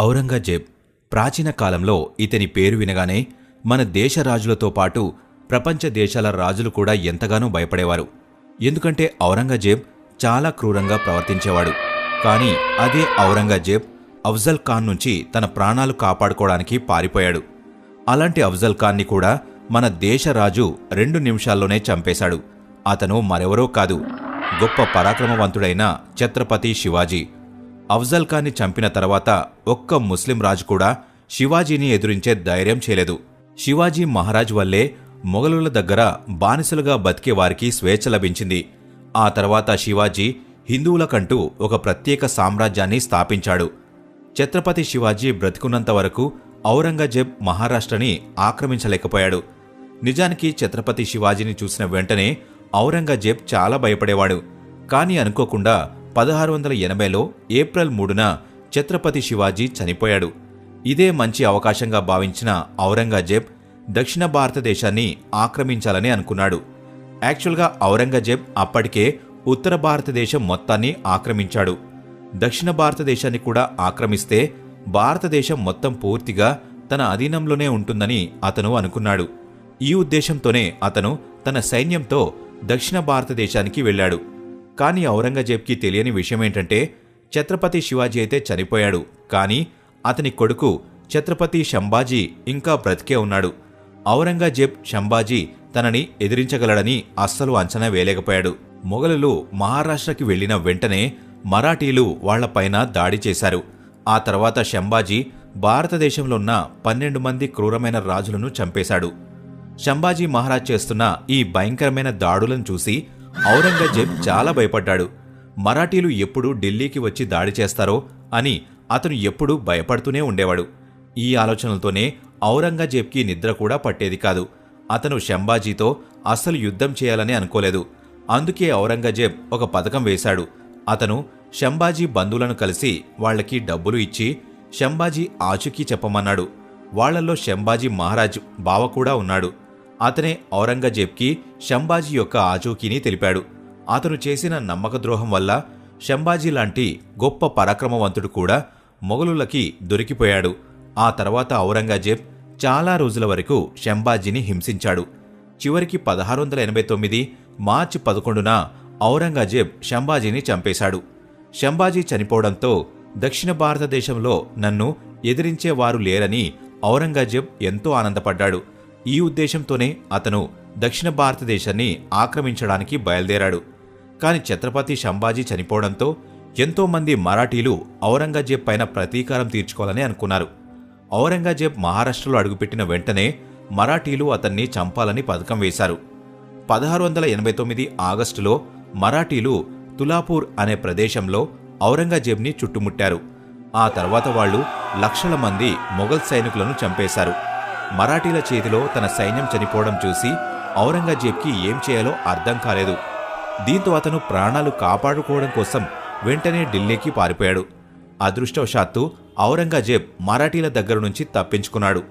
ఔరంగజేబ్ ప్రాచీన కాలంలో ఇతని పేరు వినగానే మన దేశ రాజులతో పాటు ప్రపంచ దేశాల రాజులు కూడా ఎంతగానో భయపడేవారు. ఎందుకంటే ఔరంగజేబ్ చాలా క్రూరంగా ప్రవర్తించేవాడు. కానీ అదే ఔరంగజేబ్ అఫ్జల్ ఖాన్ నుంచి తన ప్రాణాలు కాపాడుకోవడానికి పారిపోయాడు. అలాంటి అఫ్జల్ ఖాన్ని కూడా మన దేశ రాజు రెండు నిమిషాల్లోనే చంపేశాడు. అతను మరెవరో కాదు. గొప్ప పరాక్రమవంతుడైన ఛత్రపతి శివాజీ. అఫ్జల్ ఖాన్ని చంపిన తర్వాత ఒక్క ముస్లిం రాజు కూడా శివాజీని ఎదురించే ధైర్యం చేయలేదు. శివాజీ మహారాజ్ వల్లే మొఘలుల దగ్గర బానిసలుగా బతికే వారికి స్వేచ్ఛ లభించింది. ఆ తర్వాత శివాజీ హిందువులకంటూ ఒక ప్రత్యేక సామ్రాజ్యాన్ని స్థాపించాడు. ఛత్రపతి శివాజీ బ్రతికున్నంత వరకు ఔరంగజేబ్ మహారాష్ట్రని ఆక్రమించలేకపోయాడు. నిజానికి ఛత్రపతి శివాజీని చూసిన వెంటనే ఔరంగజేబ్ చాలా భయపడేవాడు. కానీ అనుకోకుండా పదహారు వందల ఎనభైలో ఏప్రిల్ మూడున ఛత్రపతి శివాజీ చనిపోయాడు. ఇదే మంచి అవకాశంగా భావించిన ఔరంగజేబ్ దక్షిణ భారతదేశాన్ని ఆక్రమించాలని అనుకున్నాడు. యాక్చువల్గా ఔరంగజేబ్ అప్పటికే ఉత్తర భారతదేశం మొత్తాన్ని ఆక్రమించాడు. దక్షిణ భారతదేశాన్ని కూడా ఆక్రమిస్తే భారతదేశం మొత్తం పూర్తిగా తన అధీనంలోనే ఉంటుందని అతను అనుకున్నాడు. ఈ ఉద్దేశంతోనే అతను తన సైన్యంతో దక్షిణ భారతదేశానికి వెళ్ళాడు. కానీ ఔరంగజేబ్కి తెలియని విషయమేంటంటే ఛత్రపతి శివాజీ అయితే చనిపోయాడు. కానీ అతని కొడుకు ఛత్రపతి శంభాజీ ఇంకా బ్రతికే ఉన్నాడు. ఔరంగజేబ్ శంభాజీ తనని ఎదిరించగలడని అస్సలు అంచనా వేయలేకపోయాడు. మొఘలులు మహారాష్ట్రకి వెళ్ళిన వెంటనే మరాఠీలు వాళ్ళపైన దాడి చేశారు. ఆ తర్వాత శంభాజీ భారతదేశంలో ఉన్న పన్నెండు మంది క్రూరమైన రాజులను చంపేశాడు. శంభాజీ మహారాజ్ చేస్తున్న ఈ భయంకరమైన దాడులను చూసి ఔరంగజేబ్ చాలా భయపడ్డాడు. మరాఠీలు ఎప్పుడు ఢిల్లీకి వచ్చి దాడి చేస్తారో అని అతను ఎప్పుడూ భయపడుతూనే ఉండేవాడు. ఈ ఆలోచనలతోనే ఔరంగజేబ్కి నిద్ర కూడా పట్టేది కాదు. అతను శంభాజీతో అస్సలు యుద్ధం చేయాలని అనుకోలేదు. అందుకే ఔరంగజేబ్ ఒక పథకం వేశాడు. అతను శంభాజీ బంధువులను కలిసి వాళ్ళకి డబ్బులు ఇచ్చి శంభాజీ ఆచూకీ చెప్పమన్నాడు. వాళ్ళలో శంభాజీ మహారాజ్ బావ కూడా ఉన్నాడు. అతనే ఔరంగజేబ్కి శంభాజీ యొక్క ఆచూకీని తెలిపాడు. అతను చేసిన నమ్మక ద్రోహం వల్ల శంబాజీ లాంటి గొప్ప పరాక్రమవంతుడు కూడా మొఘలులకి దొరికిపోయాడు. ఆ తర్వాత ఔరంగజేబ్ చాలా రోజుల వరకు శంభాజీని హింసించాడు. చివరికి పదహారు వందల ఎనభై తొమ్మిది మార్చి పదకొండున ఔరంగజేబ్ శంభాజీని చంపేశాడు. శంభాజీ చనిపోవడంతో దక్షిణ భారతదేశంలో నన్ను ఎదిరించేవారు లేరని ఔరంగజేబ్ ఎంతో ఆనందపడ్డాడు. ఈ ఉద్దేశంతోనే అతను దక్షిణ భారతదేశాన్ని ఆక్రమించడానికి బయలుదేరాడు. కాని ఛత్రపతి శంభాజీ చనిపోవడంతో ఎంతోమంది మరాఠీలు ఔరంగజేబ్ పైన ప్రతీకారం తీర్చుకోవాలని అనుకున్నారు. ఔరంగజేబ్ మహారాష్ట్రలో అడుగుపెట్టిన వెంటనే మరాఠీలు అతన్ని చంపాలని పథకం వేశారు. పదహారు వందల ఎనభై తొమ్మిది ఆగస్టులో మరాఠీలు తులాపూర్ అనే ప్రదేశంలో ఔరంగజేబ్ని చుట్టుముట్టారు. ఆ తర్వాత వాళ్ళు లక్షల మంది మొఘల్ సైనికులను చంపేశారు. మరాఠీల చేతిలో తన సైన్యం చనిపోవడం చూసి ఔరంగజేబ్కి ఏం చేయాలో అర్థం కాలేదు. దీంతో అతను ప్రాణాలు కాపాడుకోవడం కోసం వెంటనే ఢిల్లీకి పారిపోయాడు. అదృష్టవశాత్తు ఔరంగజేబ్ మరాఠీల దగ్గర నుంచి తప్పించుకున్నాడు.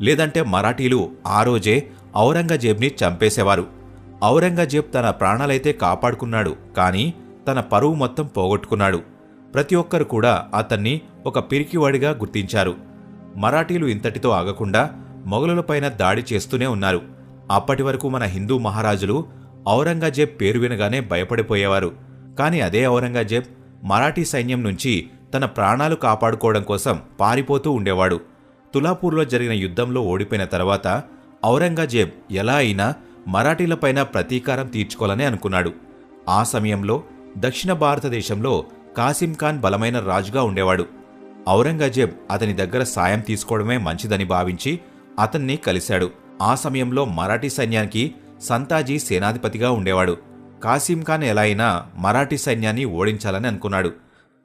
లేదంటే మరాఠీలు ఆ రోజే ఔరంగజేబ్ని చంపేసేవారు. ఔరంగజేబ్ తన ప్రాణాలైతే కాపాడుకున్నాడు కానీ తన పరువు మొత్తం పోగొట్టుకున్నాడు. ప్రతి ఒక్కరు కూడా అతన్ని ఒక పిరికివాడిగా గుర్తించారు. మరాఠీలు ఇంతటితో ఆగకుండా మొఘలులపైన దాడి చేస్తూనే ఉన్నారు. అప్పటి వరకు మన హిందూ మహారాజులు ఔరంగజేబ్ పేరు వినగానే భయపడిపోయేవారు. కానీ అదే ఔరంగజేబ్ మరాఠీ సైన్యం నుంచి తన ప్రాణాలు కాపాడుకోవడం కోసం పారిపోతూ ఉండేవాడు. తులాపూర్లో జరిగిన యుద్ధంలో ఓడిపోయిన తర్వాత ఔరంగజేబ్ ఎలా అయినా మరాఠీలపైన ప్రతీకారం తీర్చుకోవాలని అనుకున్నాడు. ఆ సమయంలో దక్షిణ భారతదేశంలో కాసిం ఖాన్ బలమైన రాజుగా ఉండేవాడు. ఔరంగజేబ్ అతని దగ్గర సాయం తీసుకోవడమే మంచిదని భావించి అతన్ని కలిశాడు. ఆ సమయంలో మరాఠీ సైన్యానికి సంతాజీ సేనాధిపతిగా ఉండేవాడు. కాసిం ఖాన్ ఎలా అయినా మరాఠీ సైన్యాన్ని ఓడించాలని అనుకున్నాడు.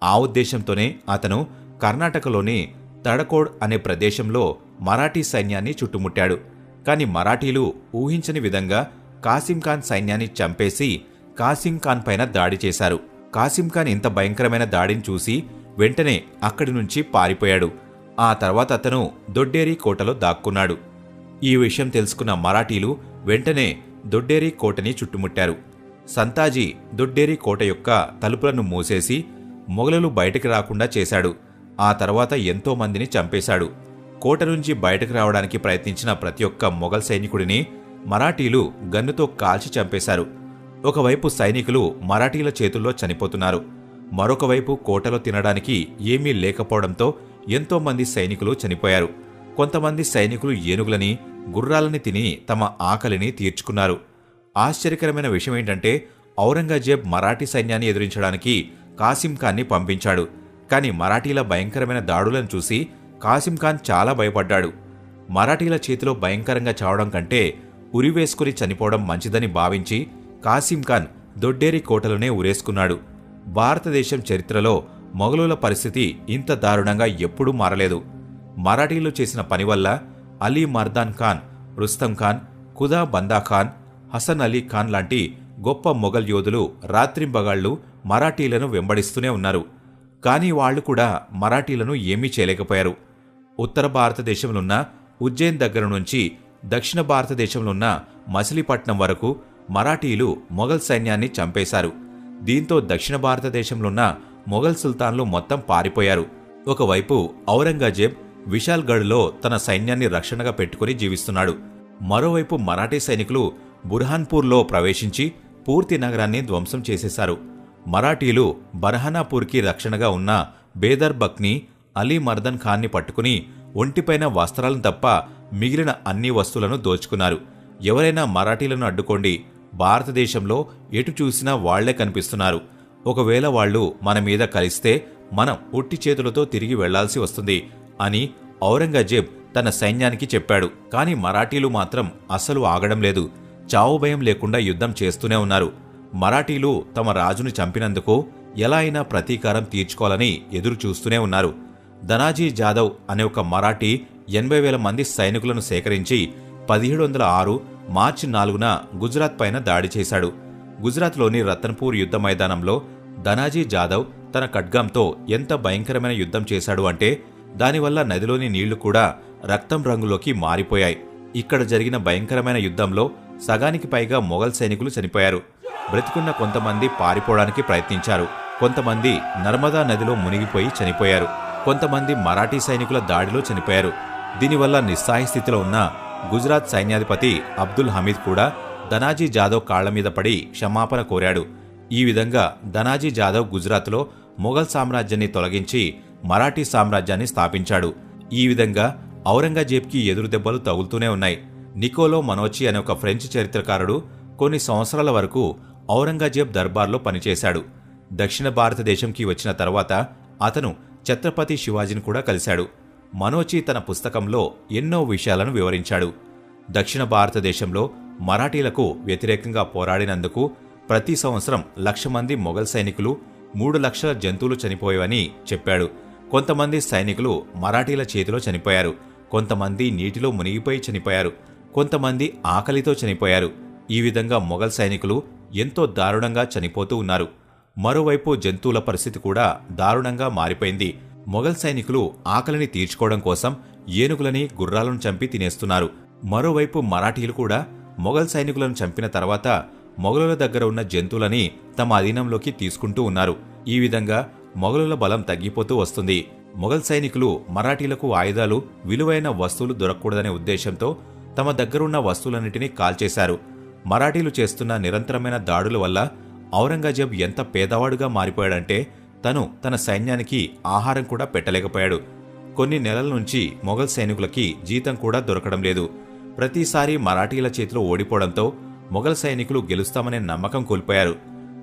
ఆ ఉద్దేశంతోనే అతను కర్ణాటకలోని తడకోడ్ అనే ప్రదేశంలో మరాఠీ సైన్యాన్ని చుట్టుముట్టాడు. కాని మరాఠీలు ఊహించని విధంగా కాసిం ఖాన్ సైన్యాన్ని చంపేసి కాసిం ఖాన్ పైన దాడి చేశారు. కాసిం ఖాన్ ఇంత భయంకరమైన దాడిని చూసి వెంటనే అక్కడి నుంచి పారిపోయాడు. ఆ తర్వాత అతను దొడ్డేరి కోటలో దాక్కున్నాడు. ఈ విషయం తెలుసుకున్న మరాఠీలు వెంటనే దొడ్డేరి కోటని చుట్టుముట్టారు. సంతాజీ దొడ్డేరి కోట యొక్క తలుపులను మూసేసి మొఘలులు బయటకు రాకుండా చేశాడు. ఆ తర్వాత ఎంతో మందిని చంపేశాడు. కోట నుంచి బయటకు రావడానికి ప్రయత్నించిన ప్రతి ఒక్క మొఘల్ సైనికుడిని మరాఠీలు గన్నుతో కాల్చి చంపేశారు. ఒకవైపు సైనికులు మరాఠీల చేతుల్లో చనిపోతున్నారు. మరొకవైపు కోటలో తినడానికి ఏమీ లేకపోవడంతో ఎంతో మంది సైనికులు చనిపోయారు. కొంతమంది సైనికులు ఏనుగులని గుర్రాలని తిని తమ ఆకలిని తీర్చుకున్నారు. ఆశ్చర్యకరమైన విషయం ఏంటంటే ఔరంగజేబ్ మరాఠీ సైన్యాన్ని ఎదిరించడానికి కాసిం ఖాన్ని పంపించాడు. కానీ మరాఠీల భయంకరమైన దాడులను చూసి కాసిం ఖాన్ చాలా భయపడ్డాడు. మరాఠీల చేతిలో భయంకరంగా చావడం కంటే ఉరివేసుకుని చనిపోవడం మంచిదని భావించి కాసిం ఖాన్ దొడ్డేరి కోటలోనే ఉరేసుకున్నాడు. భారతదేశం చరిత్రలో మొఘలుల పరిస్థితి ఇంత దారుణంగా ఎప్పుడూ మారలేదు. మరాఠీలు చేసిన పని వల్ల అలీ మర్దాన్ ఖాన్ రుస్తం ఖాన్ ఖుదా బందా ఖాన్ హసన్ అలీ ఖాన్ లాంటి గొప్ప మొఘల్ యోధులు రాత్రింబగాళ్ళు మరాఠీలను వెంబడిస్తూనే ఉన్నారు. కానీ వాళ్ళు కూడా మరాఠీలను ఏమీ చేయలేకపోయారు. ఉత్తర భారతదేశంలోన్న ఉజ్జయిన్ దగ్గర నుంచి దక్షిణ భారతదేశంలో ఉన్న మచిలీపట్నం వరకు మరాఠీలు మొఘల్ సైన్యాన్ని చంపేశారు. దీంతో దక్షిణ భారతదేశంలో ఉన్న మొఘల్ సుల్తాన్లు మొత్తం పారిపోయారు. ఒకవైపు ఔరంగజేబ్ విశాల్గఢ్లో తన సైన్యాన్ని రక్షణగా పెట్టుకుని జీవిస్తున్నాడు. మరోవైపు మరాఠీ సైనికులు బుర్హాన్పూర్లో ప్రవేశించి పూర్తి నగరాన్ని ధ్వంసం చేసేశారు. మరాఠీలు బర్హానాపూర్కి రక్షణగా ఉన్న బేదర్ బక్ని అలీ మర్దన్ ఖాన్ని పట్టుకుని ఒంటిపైన వస్త్రాలను తప్ప మిగిలిన అన్ని వస్తువులను దోచుకున్నారు. ఎవరైనా మరాఠీలను అడ్డుకోండి భారతదేశంలో ఎటు చూసినా వాళ్ళే కనిపిస్తున్నారు. ఒకవేళ వాళ్ళు మన మీద కలిస్తే మనం ఉట్టి చేతులతో తిరిగి వెళ్ళాల్సి వస్తుంది అని ఔరంగజేబ్ తన సైన్యానికి చెప్పాడు. కానీ మరాఠీలు మాత్రం అస్సలు ఆగడం లేదు. చావు భయం లేకుండా యుద్ధం చేస్తూనే ఉన్నారు. మరాఠీలు తమ రాజును చంపినందుకు ఎలా అయినా ప్రతీకారం తీర్చుకోవాలని ఎదురు చూస్తూనే ఉన్నారు. ధనాజీ జాదవ్ అనే ఒక మరాఠీ ఎనభై వేల మంది సైనికులను సేకరించి పదిహేడు వందల ఆరు మార్చి నాలుగున గుజరాత్ పైన దాడి చేశాడు. గుజరాత్లోని రతన్పూర్ యుద్ధ మైదానంలో ధనాజీ జాదవ్ తన ఖడ్గంతో ఎంత భయంకరమైన యుద్ధం చేశాడు అంటే దానివల్ల నదిలోని నీళ్ళు కూడా రక్తం రంగులోకి మారిపోయాయి. ఇక్కడ జరిగిన భయంకరమైన యుద్ధంలో సగానికి పైగా మొఘల్ సైనికులు చనిపోయారు. బ్రతికున్న కొంతమంది పారిపోవడానికి ప్రయత్నించారు. కొంతమంది నర్మదా నదిలో మునిగిపోయి చనిపోయారు. కొంతమంది మరాఠీ సైనికుల దాడిలో చనిపోయారు. దీనివల్ల నిస్సాయ స్థితిలో ఉన్న గుజరాత్ సైన్యాధిపతి అబ్దుల్ హమీద్ కూడా ధనాజీ జాదవ్ కాళ్ళ మీద పడి క్షమాపణ కోరాడు. ఈ విధంగా ధనాజీ జాదవ్ గుజరాత్లో మొఘల్ సామ్రాజ్యాన్ని తొలగించి మరాఠీ సామ్రాజ్యాన్ని స్థాపించాడు. ఈ విధంగా ఔరంగజేబ్కి ఎదురు దెబ్బలు తగులుతూనే ఉన్నాయి. నికోలో మనోచి అనే ఒక ఫ్రెంచ్ చరిత్రకారుడు కొన్ని సంవత్సరాల వరకు ఔరంగజేబ్ దర్బార్లో పనిచేశాడు. దక్షిణ భారతదేశంకి వచ్చిన తర్వాత అతను ఛత్రపతి శివాజీని కూడా కలిశాడు. మనోచి తన పుస్తకంలో ఎన్నో విషయాలను వివరించాడు. దక్షిణ భారతదేశంలో మరాఠీలకు వ్యతిరేకంగా పోరాడినందుకు ప్రతి సంవత్సరం లక్ష మంది మొఘల్ సైనికులు మూడు లక్షల జంతువులు చనిపోయేవని చెప్పాడు. కొంతమంది సైనికులు మరాఠీల చేతిలో చనిపోయారు. కొంతమంది నీటిలో మునిగిపోయి చనిపోయారు. కొంతమంది ఆకలితో చనిపోయారు. ఈ విధంగా మొఘల్ సైనికులు ఎంతో దారుణంగా చనిపోతూ ఉన్నారు. మరోవైపు జంతువుల పరిస్థితి కూడా దారుణంగా మారిపోయింది. మొఘల్ సైనికులు ఆకలిని తీర్చుకోవడం కోసం ఏనుగులని గుర్రాలను చంపి తినేస్తున్నారు. మరోవైపు మరాఠీలు కూడా మొఘల్ సైనికులను చంపిన తర్వాత మొఘలుల దగ్గర ఉన్న జంతువులని తమ అధీనంలోకి తీసుకుంటూ ఉన్నారు. ఈ విధంగా మొఘలుల బలం తగ్గిపోతూ వస్తుంది. మొఘల్ సైనికులు మరాఠీలకు ఆయుధాలు విలువైన వస్తువులు దొరకకూడదనే ఉద్దేశంతో తమ దగ్గరున్న వస్తువులన్నిటినీ కాల్చేశారు. మరాఠీలు చేస్తున్న నిరంతరమైన దాడుల వల్ల ఔరంగజేబ్ ఎంత పేదవాడుగా మారిపోయాడంటే తను తన సైన్యానికి ఆహారం కూడా పెట్టలేకపోయాడు. కొన్ని నెలల నుంచి మొఘల్ సైనికులకి జీతం కూడా దొరకడం లేదు. ప్రతిసారి మరాఠీల చేతిలో ఓడిపోవడంతో మొఘల్ సైనికులు గెలుస్తామనే నమ్మకం కోల్పోయారు.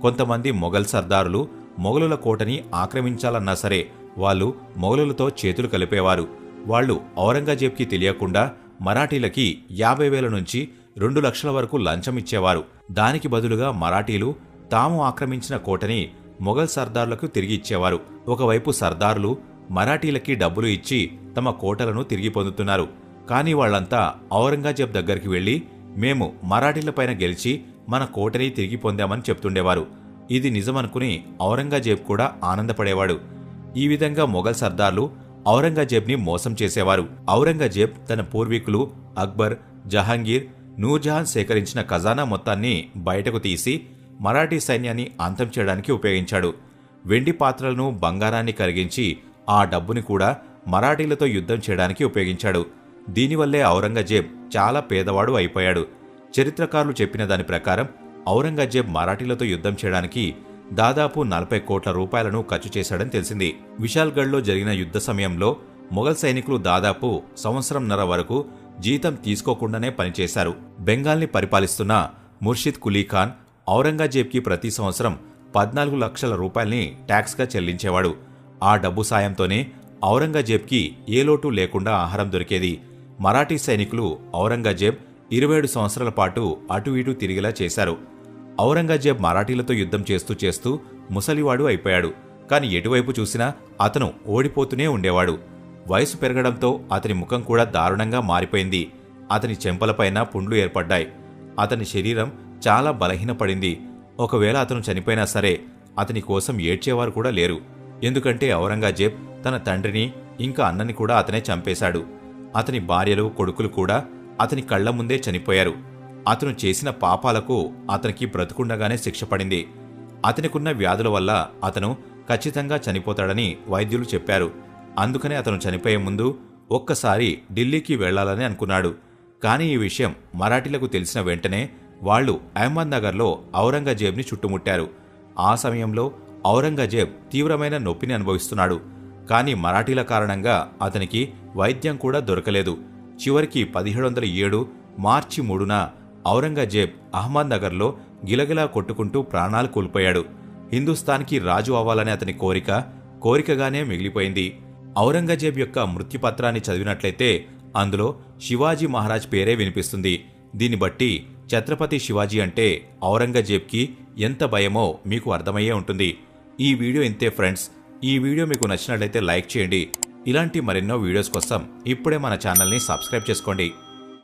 కొంతమంది మొఘల్ సర్దారులు మొఘలుల కోటని ఆక్రమించాలన్నా సరే వాళ్ళు మొఘలులతో చేతులు కలిపేవారు. వాళ్ళు ఔరంగజేబ్కి తెలియకుండా మరాఠీలకి యాభై వేల నుంచి రెండు లక్షల వరకు లంచం ఇచ్చేవారు. దానికి బదులుగా మరాఠీలు తాము ఆక్రమించిన కోటని మొఘల్ సర్దారులకు తిరిగి ఇచ్చేవారు. ఒకవైపు సర్దారులు మరాఠీలకి డబ్బులు ఇచ్చి తమ కోటలను తిరిగి పొందుతున్నారు. కానీ వాళ్ళంతా ఔరంగజేబ్ దగ్గరికి వెళ్ళి మేము మరాఠీలపైన గెలిచి మన కోటని తిరిగి పొందామని చెప్తుండేవారు. ఇది నిజమనుకుని ఔరంగజేబ్ కూడా ఆనందపడేవాడు. ఈ విధంగా మొఘల్ సర్దార్లు ఔరంగజేబ్ని మోసం చేసేవారు. ఔరంగజేబ్ తన పూర్వీకులు అక్బర్ జహాంగీర్ నూర్జహాన్ సేకరించిన ఖజానా మొత్తాన్ని బయటకు తీసి మరాఠీ సైన్యాన్ని అంతం చేయడానికి ఉపయోగించాడు. వెండి పాత్రలను బంగారాన్ని కరిగించి ఆ డబ్బుని కూడా మరాఠీలతో యుద్ధం చేయడానికి ఉపయోగించాడు. దీనివల్లే ఔరంగజేబ్ చాలా పేదవాడు అయిపోయాడు. చరిత్రకారులు చెప్పిన దాని ప్రకారం ఔరంగజేబ్ మరాఠీలతో యుద్ధం చేయడానికి దాదాపు నలభై కోట్ల రూపాయలను ఖర్చు చేశాడని తెలిసింది. విశాల్గఢ్లో జరిగిన యుద్ధ సమయంలో మొఘల్ సైనికులు దాదాపు సంవత్సరంన్నర వరకు జీతం తీసుకోకుండానే పనిచేశారు. బెంగాల్ని పరిపాలిస్తున్న ముర్షిద్ కులీ ఖాన్ ఔరంగజేబ్కి ప్రతి సంవత్సరం పద్నాలుగు లక్షల రూపాయల్ని ట్యాక్స్గా చెల్లించేవాడు. ఆ డబ్బు సాయంతోనే ఔరంగజేబ్కి ఏ లోటు లేకుండా ఆహారం దొరికేది. మరాఠీ సైనికులు ఔరంగజేబ్ ఇరవై ఏడు సంవత్సరాల పాటు అటు ఇటు తిరిగేలా చేశారు. ఔరంగజేబ్ మరాఠీలతో యుద్ధం చేస్తూ చేస్తూ ముసలివాడు అయిపోయాడు. కాని ఎటువైపు చూసినా అతను ఓడిపోతూనే ఉండేవాడు. వయసు పెరగడంతో అతని ముఖం కూడా దారుణంగా మారిపోయింది. అతని చెంపలపైన పుండ్లు ఏర్పడ్డాయి. అతని శరీరం చాలా బలహీనపడింది. ఒకవేళ అతను చనిపోయినా సరే అతని కోసం ఏడ్చేవారు కూడా లేరు. ఎందుకంటే ఔరంగజేబ్ తన తండ్రిని ఇంకా అన్నని కూడా అతనే చంపేశాడు. అతని భార్యలు కొడుకులు కూడా అతని కళ్ళ ముందే చనిపోయారు. అతను చేసిన పాపాలకు అతనికి బ్రతుకుండగానే శిక్ష పడింది. అతనికున్న వ్యాధుల వల్ల అతను ఖచ్చితంగా చనిపోతాడని వైద్యులు చెప్పారు. అందుకనే అతను చనిపోయే ముందు ఒక్కసారి ఢిల్లీకి వెళ్ళాలని అనుకున్నాడు. కానీ ఈ విషయం మరాఠీలకు తెలిసిన వెంటనే వాళ్ళు అహ్మద్నగర్లో ఔరంగజేబ్ని చుట్టుముట్టారు. ఆ సమయంలో ఔరంగజేబ్ తీవ్రమైన నొప్పిని అనుభవిస్తున్నాడు. కానీ మరాఠీల కారణంగా అతనికి వైద్యం కూడా దొరకలేదు. చివరికి పదిహేడు వందల ఏడు మార్చి మూడున ఔరంగజేబ్ అహ్మద్నగర్లో గిలగిలా కొట్టుకుంటూ ప్రాణాలు కోల్పోయాడు. హిందుస్థాన్కి రాజు అవ్వాలనే అతని కోరిక కోరికగానే మిగిలిపోయింది. ఔరంగజేబ్ యొక్క మృత్యుపత్రాన్ని చదివినట్లయితే అందులో శివాజీ మహారాజ్ పేరే వినిపిస్తుంది. దీన్ని బట్టి ఛత్రపతి శివాజీ అంటే ఔరంగజేబ్కి ఎంత భయమో మీకు అర్థమయ్యే ఉంటుంది. ఈ వీడియో ఇంతే ఫ్రెండ్స్. ఈ వీడియో మీకు నచ్చినట్లయితే లైక్ చేయండి. ఇలాంటి మరెన్నో వీడియోస్ కోసం ఇప్పుడే మన ఛానల్ని సబ్స్క్రైబ్ చేసుకోండి.